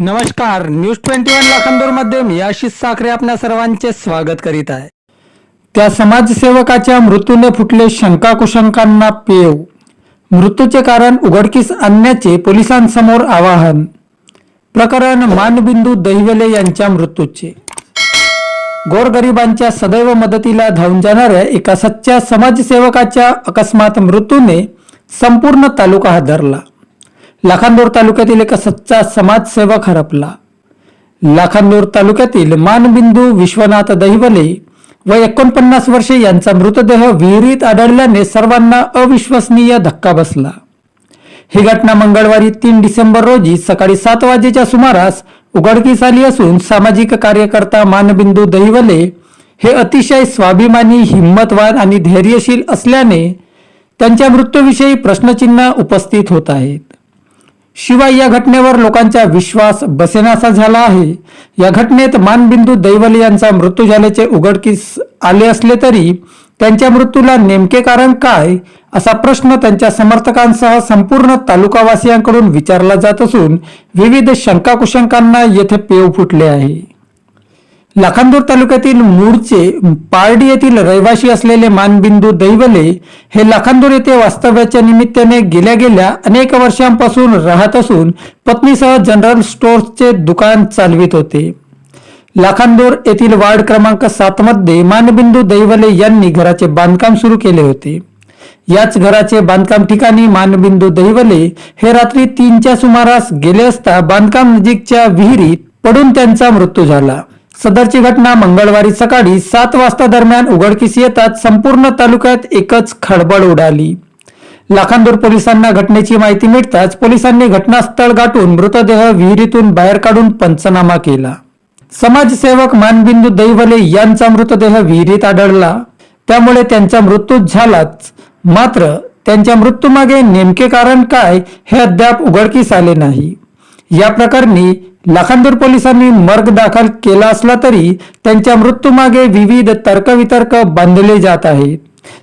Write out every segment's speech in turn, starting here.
नमस्कार news twenty one लाखांदूरमध्ये मी आशिष साखरे आपल्या सर्वांचे स्वागत करीत आहे. त्या समाजसेवकाच्या मृत्यूने फुटले शंका कुशंकांना पेव. मृत्यूचे कारण उघडकीस आणण्याचे पोलिसांसमोर आवाहन. प्रकरण मानबिंदू दहिवले यांच्या मृत्यूचे. गोरगरिबांच्या सदैव मदतीला धावून जाणाऱ्या एका सच्च्या समाजसेवकाच्या अकस्मात मृत्यूने संपूर्ण तालुका हादरला. लाखांदोर तालुक्यातील एक सच्चा समाजसेवक हरपला. लाखांदोर तालुक्यातील मानबिंदू विश्वनाथ दहिवले व एकोणपन्नास वर्षे यांचा मृतदेह विहिरीत आढळल्याने सर्वांना अविश्वसनीय धक्का बसला. ही घटना मंगळवारी तीन डिसेंबर रोजी सकाळी सात वाजेच्या सुमारास उघडकीस आली असून सामाजिक कार्यकर्ता मानबिंदू दहिवले हे अतिशय स्वाभिमानी हिंमतवान आणि धैर्यशील असल्याने त्यांच्या मृत्यूविषयी प्रश्नचिन्ह उपस्थित होत आहेत. शिवाय या घटनेवर लोकांचा विश्वास बसेनासा झाला आहे. या घटनेत मानबिंदू दैवल यांचा मृत्यू झाल्याचे उघडकीस आले असले तरी त्यांच्या मृत्यूला नेमके कारण काय असा प्रश्न त्यांच्या समर्थकांसह संपूर्ण तालुकावासियांकडून विचारला जात असून विविध शंकाकुशंकांना येथे पेव फुटले आहे. लाखांदूर तालुक्यातील मूळचे पारडी येथील रहिवासी असलेले मानबिंदू दैवले हे लाखांदूर येथे वास्तव्याच्या निमित्ताने गेल्या गेल्या अनेक वर्षांपासून राहत असून पत्नीसह जनरल स्टोअर्सचे दुकान चालवित होते. लाखांदूर येथील वार्ड क्रमांक सात मध्ये मानबिंदू दैवले यांनी घराचे बांधकाम सुरू केले होते. याच घराचे बांधकाम ठिकाणी मानबिंदू दैवले हे रात्री तीनच्या सुमारास गेले असता बांधकाम नजीकच्या विहिरीत पडून त्यांचा मृत्यू झाला. सदरची घटना मंगळवारी सकाळी सात वाजता दरम्यान उघडकीस येताच संपूर्ण तालुक्यात एकच खळबळ उडाली. लाखांदूर पोलिसांना घटनेची माहिती मिळताच पोलिसांनी घटनास्थळ गाठून मृतदेह विहिरीतून बाहेर काढून पंचनामा केला. समाजसेवक मानबिंदू दैवले यांचा मृतदेह विहिरीत आढळला. त्यामुळे त्यांचा मृत्यू झालाच. मात्र त्यांच्या मृत्यूमागे नेमके कारण काय हे अद्याप उघडकीस आले नाही. या प्रकरणी लाखांदूर पोलिसांनी मर्ग दाखल केला असला तरी त्यांच्या मृत्यूमागे विविध तर्कवितर्क बांधले जात आहेत.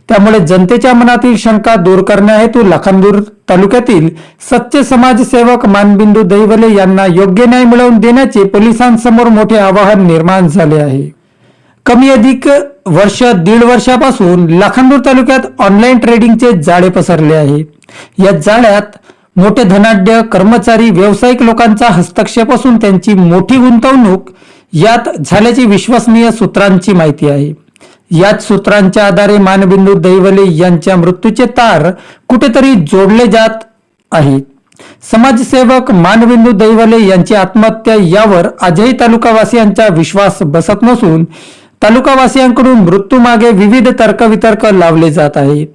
त्यामुळे जनतेच्या मनातील शंका दूर करण्या हेतू लाखांदूर तालुक्यातील सच्चे समाजसेवक मानबिंदू दैवले यांना योग्य न्याय मिळवून देण्याचे पोलिसांसमोर मोठे आवाहन निर्माण झाले आहे. कमी अधिक वर्ष दीड वर्षापासून लाखांदूर तालुक्यात ऑनलाईन ट्रेडिंगचे जाळे पसरले आहे. या जाळ्यात मोठे धनाढ्य कर्मचारी व्यावसायिक लोकांचा हस्तक्षेप असून त्यांची मोठी गुंतवणूक यात झाल्याची विश्वसनीय सूत्रांची माहिती आहे. याच सूत्रांच्या आधारे मानबिंदू दैवले यांच्या मृत्यूचे तार कुठेतरी जोडले जात आहेत. समाजसेवक मानबिंदू दैवले यांची आत्महत्या यावर आजही तालुकावासियांचा विश्वास बसत नसून तालुकावासियांकडून मृत्यूमागे विविध तर्कवितर्क लावले जात आहेत.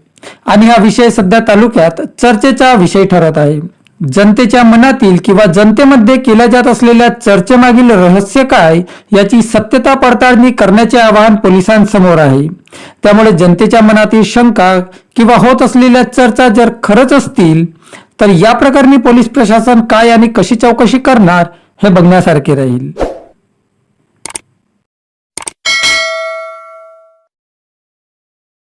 आणि हा विषय सध्या तालुक्यात चर्चेचा विषय ठरत आहे. जनतेच्या मनातील किंवा जनतेमध्ये केल्या जात असलेल्या चर्चेमागील रहस्य काय याची सत्यता पडताळणी करण्याचे आवाहन पोलिसांसमोर आहे. त्यामुळे जनतेच्या मनातील शंका किंवा होत असलेल्या चर्चा जर खरंच असतील तर या प्रकरणी पोलीस प्रशासन काय आणि कशी चौकशी करणार हे बघण्यासारखे राहील.